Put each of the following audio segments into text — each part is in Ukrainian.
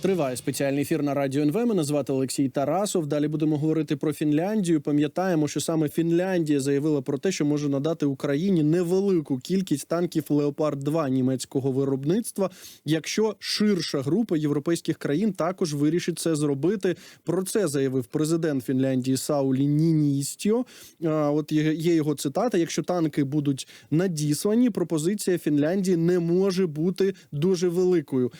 Триває спеціальний ефір на радіо НВ. Мене звати Олексій Тарасов. Далі будемо говорити про Фінляндію. Пам'ятаємо, що саме Фінляндія заявила про те, що може надати Україні невелику кількість танків Леопард 2 німецького виробництва, якщо ширша група європейських країн також вирішить це зробити. Про це заявив президент Фінляндії Саулі Ніністьо. От є його цитата: якщо танки будуть надіслані, пропозиція Фінляндії не може бути дуже великою.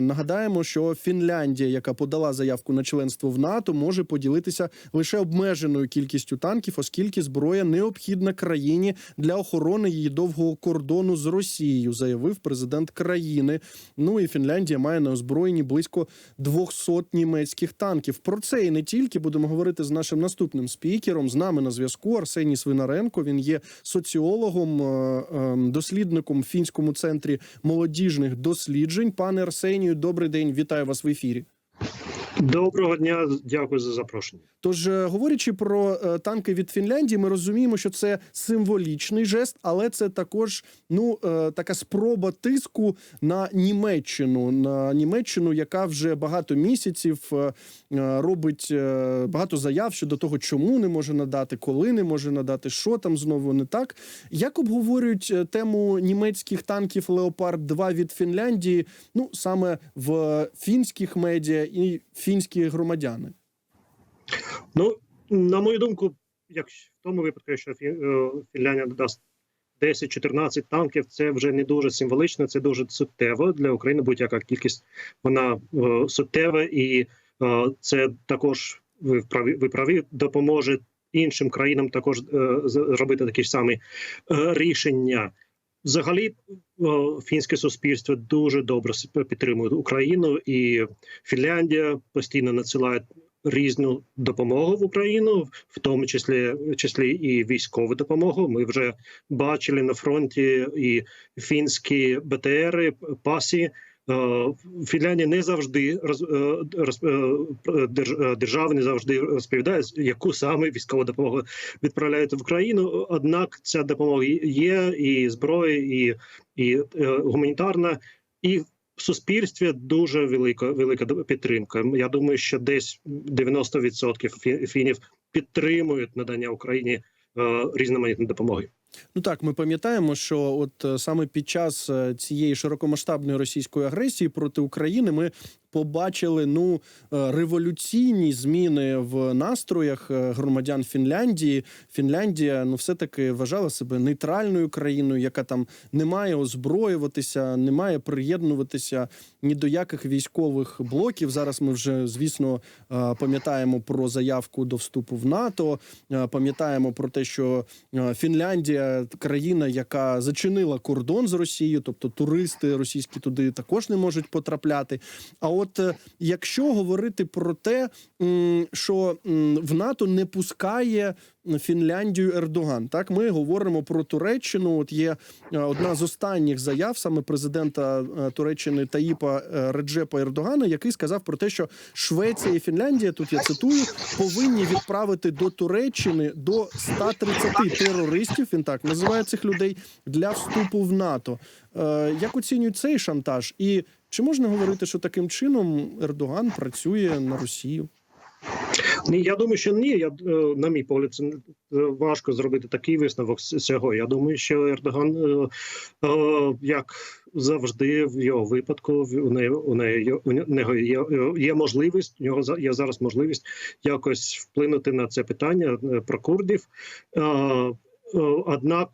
Нагадаємо, що Фінляндія, яка подала заявку на членство в НАТО, може поділитися лише обмеженою кількістю танків, оскільки зброя необхідна країні для охорони її довгого кордону з Росією, заявив президент країни. Ну і Фінляндія має на озброєнні близько 200 німецьких танків. Про це і не тільки будемо говорити з нашим наступним спікером. З нами на зв'язку Арсеній Свинаренко. Він є соціологом, е, е, дослідником в фінському центрі молодіжних досліджень. Пане Арсенію, добрий день, вітаю вас в ефірі. Доброго дня, дякую за запрошення. Тож, е, говорячи про е, танки від Фінляндії, ми розуміємо, що це символічний жест, але це також ну е, така спроба тиску на Німеччину, на Німеччину, яка вже багато місяців робить багато заяв щодо того, чому не може надати, коли не може надати, що там знову не так. Як обговорюють тему німецьких танків Леопард 2 від Фінляндії? Ну саме в фінських медіа і фінські громадяни. Ну, на мою думку, як в тому випадку, якщо е, Фінляндія дасть 10-14 танків, це вже не дуже символічно, це дуже суттєво для України. Будь-яка кількість вона е, суттєва, і е, це також ви праві, ви праві допоможе іншим країнам також зробити такі ж самі рішення. Взагалі, фінське суспільство дуже добре підтримує Україну, і Фінляндія постійно надсилає різну допомогу в Україну, в тому числі числі і військову допомогу. Ми вже бачили на фронті і фінські БТРи, пасі. Е, Фінляндія не завжди е, е, держ- держава не завжди розповідає, яку саме військову допомогу відправляють в Україну. Однак ця допомога є і зброя, і, і гуманітарна, і в суспільстві дуже велика велика підтримка. Я думаю, що десь 90% фі- фінів підтримують надання Україні е, різноманітної допомоги. Ну так, ми пам'ятаємо, що от е, саме під час е, цієї широкомасштабної російської агресії проти України ми побачили ну е, революційні зміни в настроях е, громадян Фінляндії. Фінляндія ну все таки вважала себе нейтральною країною, яка там не має озброюватися, не має приєднуватися ні до яких військових блоків. Зараз ми вже звісно е, пам'ятаємо про заявку до вступу в НАТО. Пам'ятаємо про те, що Фінляндія країна, яка зачинила кордон з Росією, тобто туристи російські туди також не можуть потрапляти. А от е, якщо говорити про те, що в НАТО не пускає Фінляндію Ердоган, так ми говоримо про Туреччину. От є е, одна з останніх заяв саме президента е, Туреччини Таїпа Реджепа Ердогана, який сказав про те, що Швеція і Фінляндія, тут я цитую, повинні відправити до Туреччини до 130 терористів. Він так називає цих людей для вступу в НАТО. Як оцінюють цей шантаж? І чи можна говорити, що таким чином Ердоган працює на Росію? Ні, я думаю, що ні. Я е, на мій погляд, це е, важко зробити такий висновок з цього. Я думаю, що Ердоган, е, як завжди, в його випадку, в- неї у неї у нього є, є можливість. У нього є зараз можливість якось вплинути на це питання про курдів. Однак,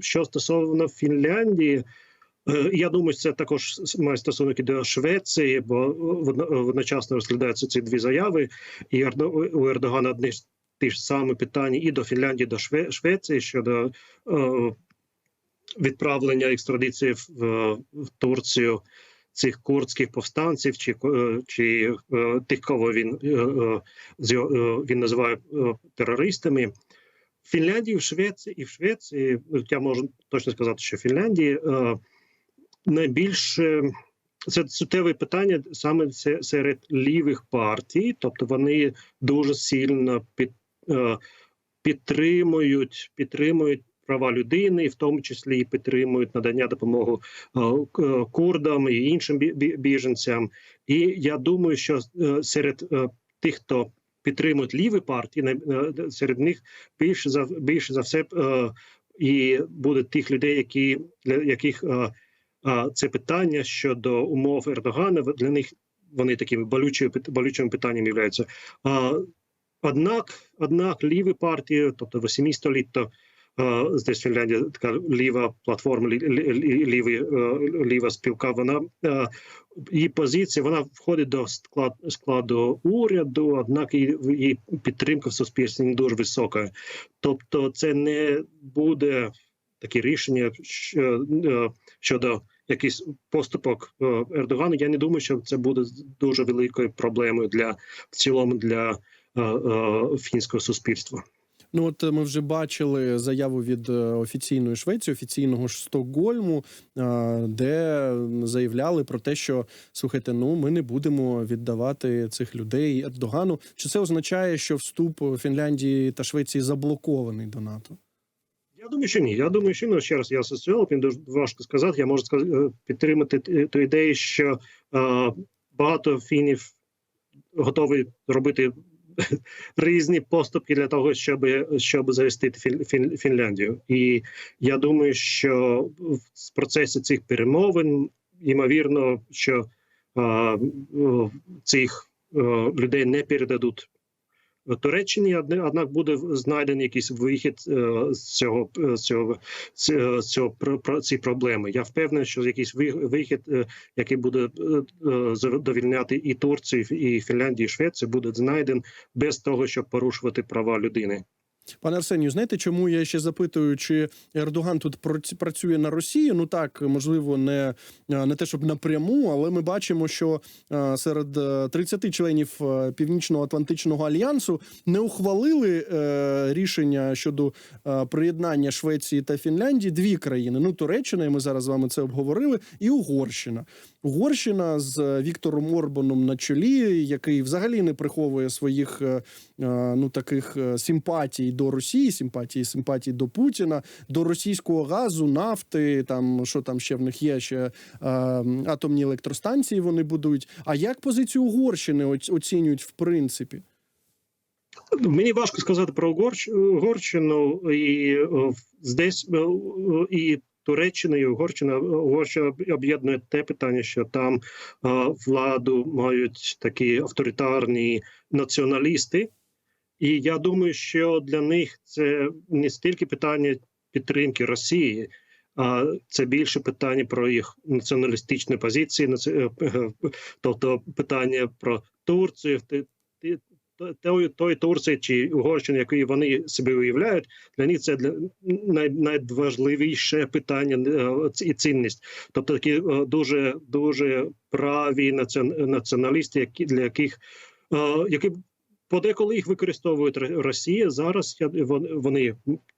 що стосовно Фінляндії. Е, Я думаю, це також має стосунок і до Швеції, бо водно- водночасно розглядаються ці дві заяви, і у Ердогана одні ті ж самі питання і до Фінляндії, і до Швеції щодо е, відправлення екстрадиції в, Турцію цих курдських повстанців, чи е, чи е, тих, кого він е, е, е, він називає е, терористами. Фінляндії, в Швеції і в Швеції я можу точно сказати, що в Фінляндії е, найбільше це суттєве питання саме се- серед лівих партій, тобто вони дуже сильно під, е, підтримують, підтримують права людини, і в тому числі і підтримують надання допомоги е, курдам і іншим бі- бі- біженцям. І я думаю, що е, серед е, тих, хто підтримують ліві партії, е, серед них більше за більше за все е, і буде тих людей, які для яких е, е, це питання щодо умов Ердогана для них вони такими болючими болючими питанням являються. А, однак, однак ліві партії, тобто 8 літо, е, здесь Фінляндія така ліва платформа, лі, лі, лі- ліві, е, ліва спілка, вона е, її позиція вона входить до склад, складу уряду, однак її, її підтримка в суспільстві не дуже висока. Тобто, це не буде таке рішення е, щодо якийсь поступок е, Ердогану. Я не думаю, що це буде дуже великою проблемою для в цілому для е, е, фінського суспільства. Ну, от ми вже бачили заяву від офіційної Швеції, офіційного Стокгольму, де заявляли про те, що слухайте, ну ми не будемо віддавати цих людей Ердогану. Чи це означає, що вступ Фінляндії та Швеції заблокований до НАТО? Я думаю, що ні. Я думаю, що ну, ще раз я соціолог, мені дуже важко сказати. Я можу сказати, е, підтримати ту ідею, що е, багато фінів готові робити різні поступки для того, щоб, щоб захистити Фін, Фін, Фінляндію. І я думаю, що в процесі цих перемовин ймовірно, що е, е, цих е, людей не передадуть Туреччині, однак буде знайдений якийсь вихід е, з цього е, з цього з е, цього про, ці проблеми. Я впевнений, що якийсь ви- вихід, який буде задовільняти і Турцію, і Фінляндію, і Швецію, буде знайден без того, щоб порушувати права людини. Пане Арсенію, знаєте, чому я ще запитую, чи Ердоган тут працює на Росію? Ну так, можливо, не, е, не те, щоб напряму, але ми бачимо, що е, серед е, 30 членів е, Північно-Атлантичного альянсу не ухвалили рішення щодо приєднання Швеції та Фінляндії дві країни. Ну, Туреччина, і ми зараз з вами це обговорили, і Угорщина. Угорщина з Віктором Орбаном на чолі, який взагалі не приховує своїх ну таких е, симпатій до Росії, симпатії, симпатії до Путіна, до російського газу, нафти. Там що там ще в них є ще е, атомні електростанції. Вони будують. А як позицію Угорщини оцінюють в принципі? Мені важко сказати про Угорщ- Угорщину і е, здесь е, і Туреччина і Угорщина Угорщина об'єднує те питання, що там е, владу мають такі авторитарні націоналісти, і я думаю, що для них це не стільки питання підтримки Росії. А це більше питання про їх націоналістичні позиції, е, е, тобто питання про Турцію, той, той Турції чи Угорщини, які вони себе уявляють, для них це для най, найважливіше питання е, і цінність. Тобто такі дуже дуже праві націон- націоналісти, які для яких які подеколи їх використовують Росія. Зараз я вони,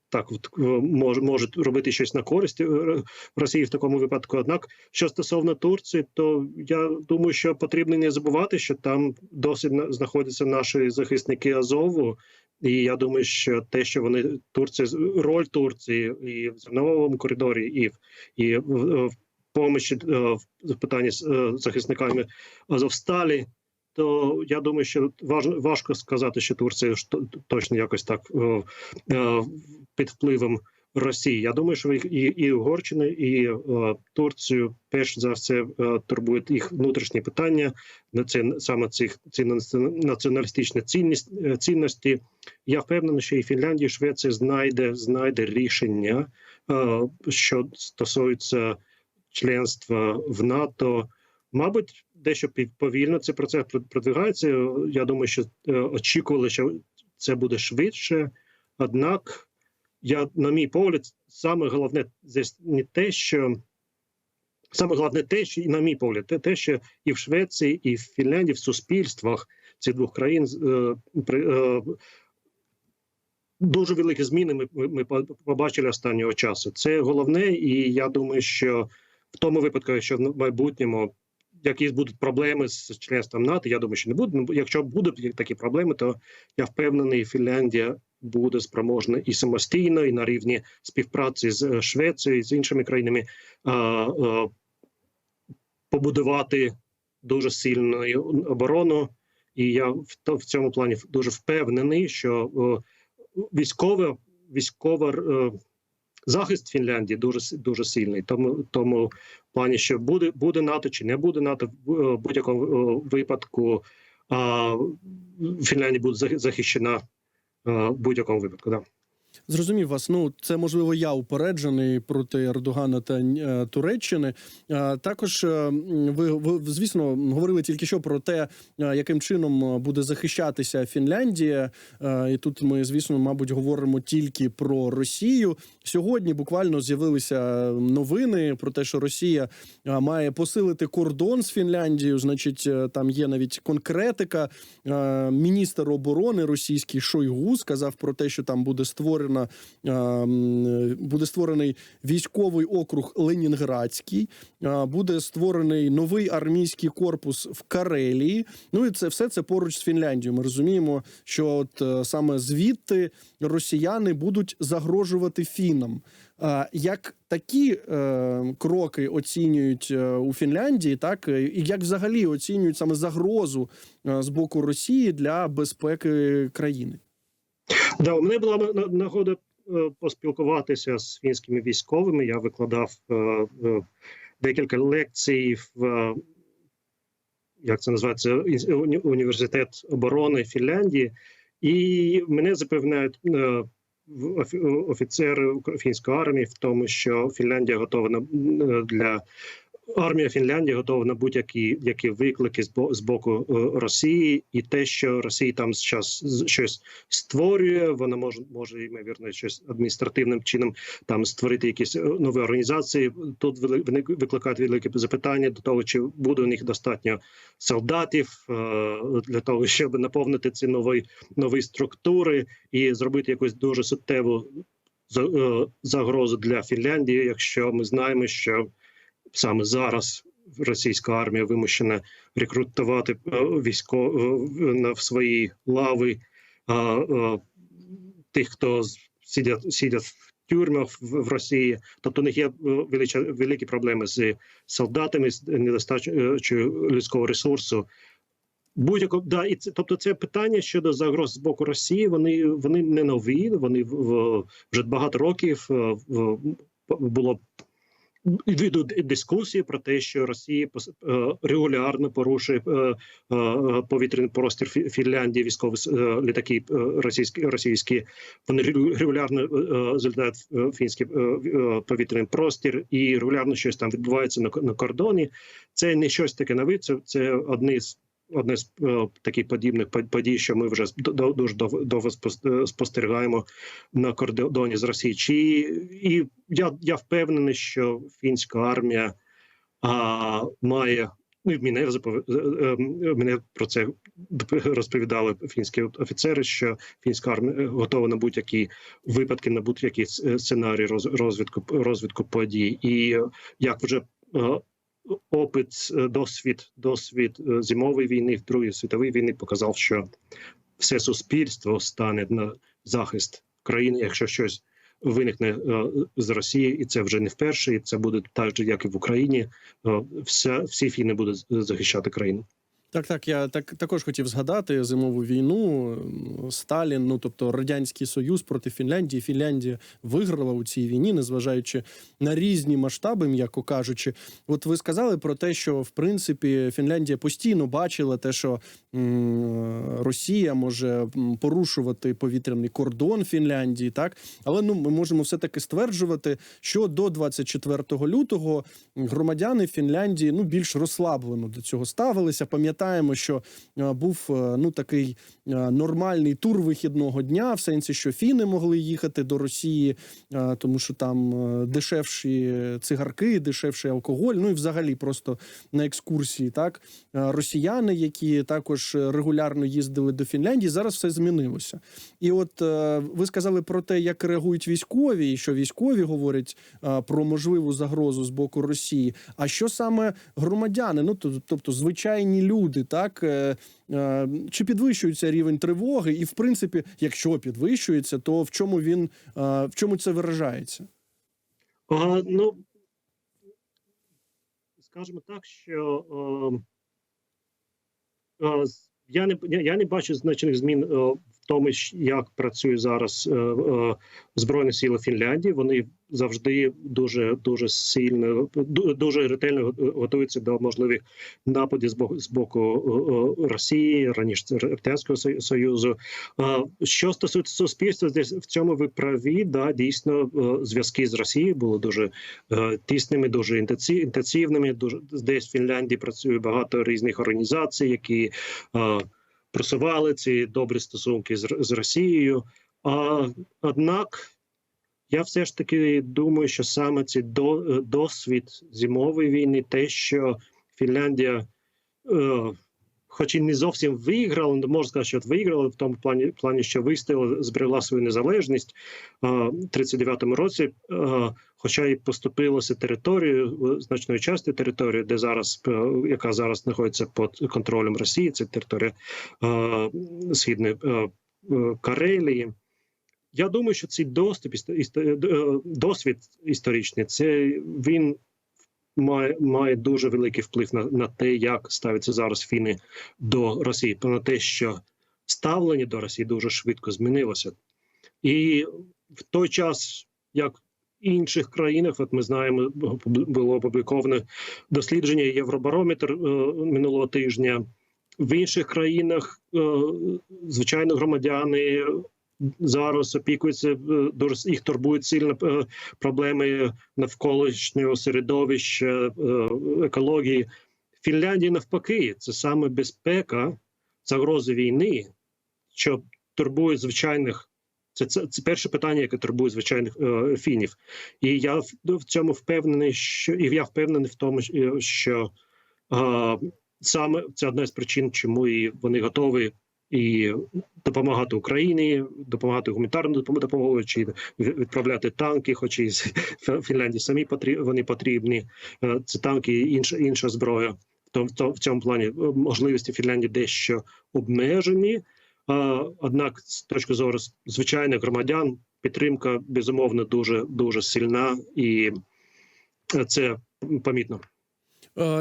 так е, мож, можуть робити щось на користь е, Росії в такому випадку. Однак, що стосовно Турції, то я думаю, що потрібно не забувати, що там досить знаходяться наші захисники Азову. І я думаю, що те, що вони Турція роль Турції і в зерновому коридорі, і в і в, в помощі е, в питанні з захисниками Азовсталі, то я думаю, що важко сказати, що Турція ж то- точно якось так е, е, під впливом Росії. Я думаю, що і, і Угорщину, і е, Турцію перш за все турбують їх внутрішні питання. На це саме цих ці наці- націоналістичні цінність, цінності. Я впевнений, що і Фінляндія, і Швеція знайде знайде рішення, що стосується членства в НАТО. Мабуть, дещо повільно цей процес продвигається. Я думаю, що е, очікували, що це буде швидше. Однак, я, на мій погляд, саме головне не те, що саме головне те, що і на мій погляд, те, що і в Швеції, і в Фінляндії, в суспільствах цих двох країн е, при, е, дуже великі зміни ми, ми побачили останнього часу. Це головне, і я думаю, що в тому випадку, якщо в майбутньому якісь будуть проблеми з членством НАТО, я думаю, що не буде. Ну, якщо будуть такі проблеми, то я впевнений, Фінляндія буде спроможна і самостійно, і на рівні співпраці з е, Швецією і з іншими країнами а, а, побудувати дуже сильну оборону. І я в, в цьому плані дуже впевнений, що о, військове військова е, захист Фінляндії дуже дуже сильний. Тому тому плані, що буде буде НАТО чи не буде НАТО, в е, будь-якому е, випадку а, Фінляндія буде захищена е, в будь-якому випадку. Да. Зрозумів вас. Ну це можливо я упереджений проти Ердогана та е, Туреччини. Е, також е, ви, ви звісно говорили тільки що про те, е, яким чином е, буде захищатися Фінляндія. Е, і тут ми, звісно, мабуть, говоримо тільки про Росію. Сьогодні буквально з'явилися новини про те, що Росія е, має посилити кордон з Фінляндією. Значить, е, там є навіть конкретика. Е, Міністр оборони російський Шойгу сказав про те, що там буде створена буде створений військовий округ Ленінградський, буде створений новий армійський корпус в Карелії. Ну і це все це поруч з Фінляндією. Ми розуміємо, що от е, саме звідти росіяни будуть загрожувати фінам. Як такі е, кроки оцінюють е, у Фінляндії, так е, і як взагалі оцінюють саме загрозу з боку Росії для безпеки країни? Да, у мене була нагода е, поспілкуватися з фінськими військовими. Я викладав е, е, декілька лекцій в як це називається університет оборони Фінляндії, і мене запевняють офіцери фінської армії в тому, що Фінляндія готова для армія Фінляндії готова на будь-які які виклики з бо- з боку е, Росії, і те, що Росія там зараз щось створює, вона може може ймовірно щось адміністративним чином там створити якісь е, нові організації. Тут вони викликають велике запитання до того, чи буде у них достатньо солдатів е, для того, щоб наповнити ці нові нові структури і зробити якусь дуже суттєву за- загрозу для Фінляндії, якщо ми знаємо, що саме зараз російська армія вимушена рекрутувати військо е, в свої лави а, тих, хто сидять сидять в тюрмах в, Росії. Тобто у них є е, великі проблеми з солдатами, з недостачею людського ресурсу. Будь-яко да, і це тобто, це питання щодо загроз з боку Росії. Вони вони не нові. Вони в, вже багато років е, в, було Йдуть дискусії про те, що Росія е, регулярно порушує е, е, повітряний простір Фі- Фінляндії, військові літаки російські російські. Вони регу- регулярно залітають в фінський повітряний простір, і регулярно щось там відбувається на кордоні. Це не щось таке нове. Це, це одне з одне з е, таких подібних подій, що ми вже дуже довго е, спостерігаємо на кордоні з Росією. Чи і я, я впевнений, що фінська армія а, має. Ну, мене е, мене про це розповідали фінські офіцери, що фінська армія готова на будь-які випадки, на будь-які сценарії розвитку розвитку подій. І як вже опит, е, досвід, досвід е, зимової війни, Другої світової війни показав, що все суспільство стане на захист країни, якщо щось виникне е, з Росії, і це вже не вперше, і це буде так же, як і в Україні. Вся всі фіни будуть захищати країну. Так, так, я так також хотів згадати зимову війну. Сталін, ну тобто радянський союз проти Фінляндії. Фінляндія виграла у цій війні, незважаючи на різні масштаби, м'яко кажучи. От ви сказали про те, що в принципі Фінляндія постійно бачила те, що м, Росія може порушувати повітряний кордон Фінляндії, так але ну ми можемо все таки стверджувати, що до 24 лютого громадяни Фінляндії ну більш розслаблено до цього ставилися. Пам'ятаємо, що е, був е, ну такий е, нормальний тур вихідного дня, в сенсі, що фіни могли їхати до Росії, тому що там дешевші цигарки, дешевший алкоголь. Ну і взагалі просто на екскурсії. Так росіяни, які також регулярно їздили до Фінляндії, зараз все змінилося. І от ви сказали про те, як реагують військові, і що військові говорять про можливу загрозу з боку Росії. А що саме громадяни? Ну тобто звичайні люди. Люди, так е, е, чи підвищується рівень тривоги, і в принципі, якщо підвищується, то в чому він е, в чому це виражається? А, ну, скажімо так, що а, а, я не я, не бачу значних змін тому, як працює зараз е, е, Збройні сили Фінляндії. Вони завжди дуже дуже сильно, дуже ретельно готуються до можливих нападів з боку е, Росії, раніше Радянського Союзу. Що стосується суспільства, десь в цьому ви праві. Да, дійсно, зв'язки з Росією були дуже тісними, дуже інтенсив- інтенсивними. Дуже десь в Фінляндії працює багато різних організацій, які просували ці добрі стосунки з, з Росією. А однак я все ж таки думаю, що саме цей до, е, досвід зимової війни, те, що Фінляндія. Е, Хоч і не зовсім виграла, не можна сказати, що виграла в тому плані, плані, що вистояла, зберегла свою незалежність в 39-му році, а, хоча і поступилося територією, е, значною частини території, де зараз е, яка зараз знаходиться під контролем Росії, це територія а, східної е, Карелії. Я думаю, що цей доступ е, досвід історичний, це він має, має дуже великий вплив на, на те, як ставляться зараз фіни до Росії, на те, що ставлення до Росії дуже швидко змінилося. І в той час, як інших країнах, от ми знаємо, було опубліковано дослідження Євробарометр е, минулого тижня. В інших країнах, е, звичайно, громадяни зараз опікуються, е, дуже їх турбують сильно проблеми навколишнього середовища, екології. В Фінляндії навпаки, це саме безпека, загрози війни, що турбує звичайних. Це, це, це перше питання, яке турбує звичайних е, фінів. І я в, в цьому впевнений, що і я впевнений в тому, що, е, саме це одна з причин, чому і вони готові і допомагати Україні, допомагати гуманітарною допом- допомогою, чи відправляти танки, хоч і з Фінляндії самі потрібні, вони потрібні. Е, Це танки і інша інша зброя. То то- в цьому плані е, можливості Фінляндії дещо обмежені. Однак, з точки зору звичайних громадян, підтримка безумовно дуже дуже сильна, і це помітно.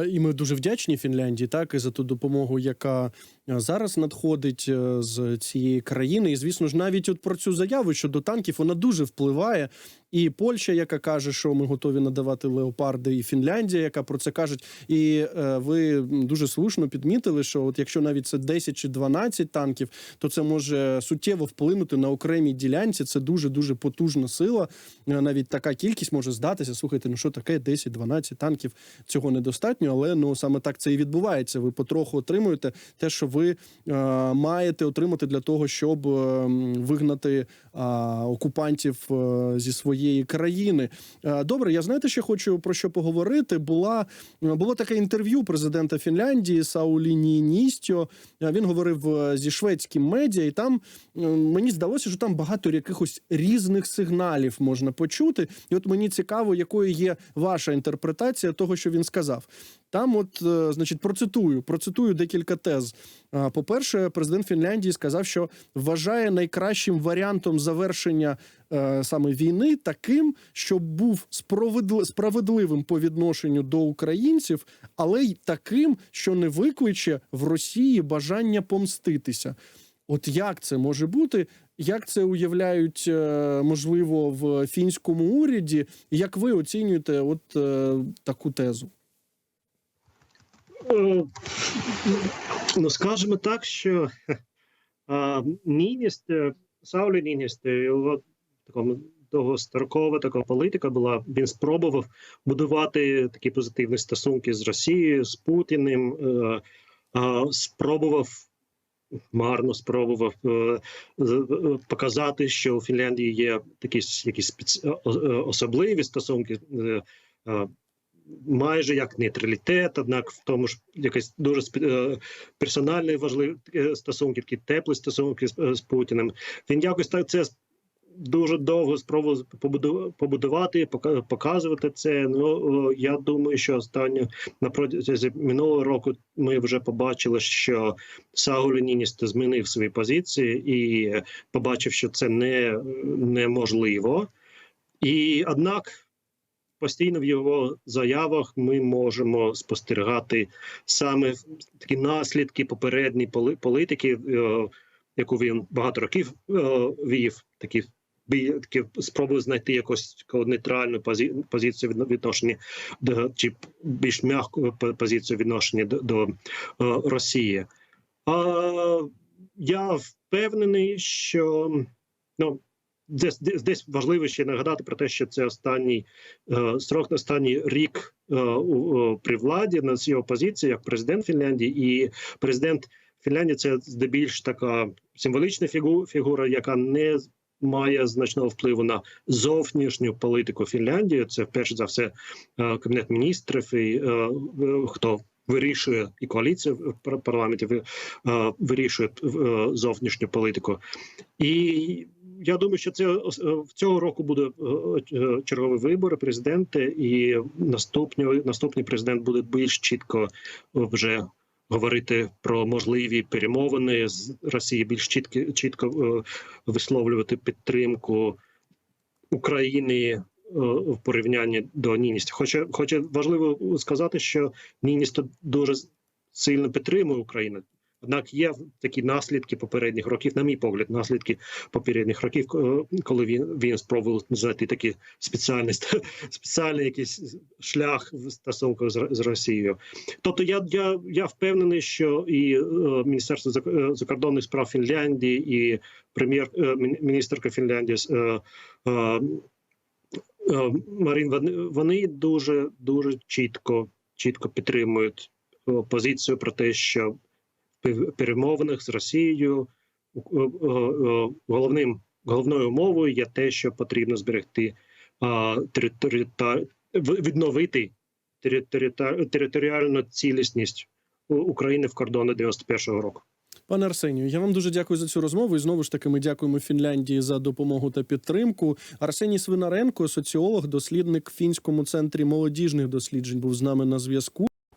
І ми дуже вдячні Фінляндії, так і за ту допомогу, яка зараз надходить е, з цієї країни. І звісно ж, навіть от про цю заяву щодо танків вона дуже впливає. І Польща, яка каже, що ми готові надавати леопарди, і Фінляндія, яка про це каже. І е, ви дуже слушно підмітили, що от якщо навіть це 10 чи 12 танків, то це може суттєво вплинути на окремій ділянці. Це дуже дуже потужна сила. Е, Навіть така кількість може здатися. Слухайте, ну що таке 10-12 танків? Цього недостатньо, але ну саме так це і відбувається. Ви потроху отримуєте те, що ви е, маєте отримати для того, щоб е, вигнати е, окупантів е, зі своєї країни. Е, добре, я знаєте, ще хочу про що поговорити. Була було таке інтерв'ю президента Фінляндії Саулі Ніністьо. Е, Він говорив е, зі шведським медіа, і там мені здалося, що там багато якихось різних сигналів можна почути. І от мені цікаво, якою є ваша інтерпретація того, що він сказав. Там, от, е, значить, процитую, процитую декілька тез. А, По-перше, президент Фінляндії сказав, що вважає найкращим варіантом завершення е, саме війни таким, щоб був справедливим по відношенню до українців, але й таким, що не викличе в Росії бажання помститися. От як це може бути? Як це уявляють е, можливо в фінському уряді? Як ви оцінюєте от таку тезу? Ну, скажімо так, що Ніністе, Саулі Ніністе, його такому довгострокова така політика була. Він спробував будувати такі позитивні стосунки з Росією, з Путіним, е, спробував. Марно спробував е, е, показати, що у Фінляндії є такі якісь особливі стосунки, майже як нейтралітет, однак в тому ж якась дуже е, персональні важливі е, стосунки, такі теплі стосунки з, е, з Путіним. Він якось так це дуже довго спробували побуду- побудувати, пока- показувати це. Ну я думаю, що останньо на протязі минулого року ми вже побачили, що Сауль Ніністо змінив свої позиції і побачив, що це не неможливо. І однак постійно в його заявах ми можемо спостерігати саме такі наслідки попередньої політики, е, яку він багато років е, вів, такі такі спроби знайти якусь нейтральну позі- позицію відно- відношенні до чи більш м'яку позицію відношенні до, до е, Росії. А я впевнений, що ну. Десь, десь, важливо ще нагадати про те, що це останній е, срок, останній рік е, у- при владі на цій опозиції, як президент Фінляндії, і президент Фінляндії це здебільш така символічна фігу, фігура, яка не має значного впливу на зовнішню політику Фінляндії. Це перш за все е, кабінет міністрів і е, е, хто вирішує і коаліція в пар- парламенті е, вирішує е, зовнішню політику. І я думаю, що це е, в цього року буде е, е, чергові вибори президента, і наступний, наступний президент буде більш чітко вже говорити про можливі перемовини з Росії, більш чітко чітко е, висловлювати підтримку України е, в порівнянні до Ніністі. Хоча, хоча важливо сказати, що Ніністо дуже сильно підтримує Україну. Однак є такі наслідки попередніх років, на мій погляд, наслідки попередніх років, е, коли він він спробував знайти такий спеціальний спеціальний якийсь шлях в стосунку з, з Росією. Тобто, я я, я впевнений, що і е, Міністерство е, закордонних справ Фінляндії, і прем'єр-міністерка Фінляндії е, е, е, Марін, вони, вони дуже дуже чітко чітко підтримують е, позицію про те, що перемовинах з Росією е, е, е, головним головною умовою є те, що потрібно зберегти відновити територіальну цілісність України в кордони 91-го року. Пане Арсенію, я вам дуже дякую за цю розмову. І знову ж таки, ми дякуємо Фінляндії за допомогу та підтримку. Арсеній Свинаренко, соціолог, дослідник в фінському центрі молодіжних досліджень, був з нами на зв'язку.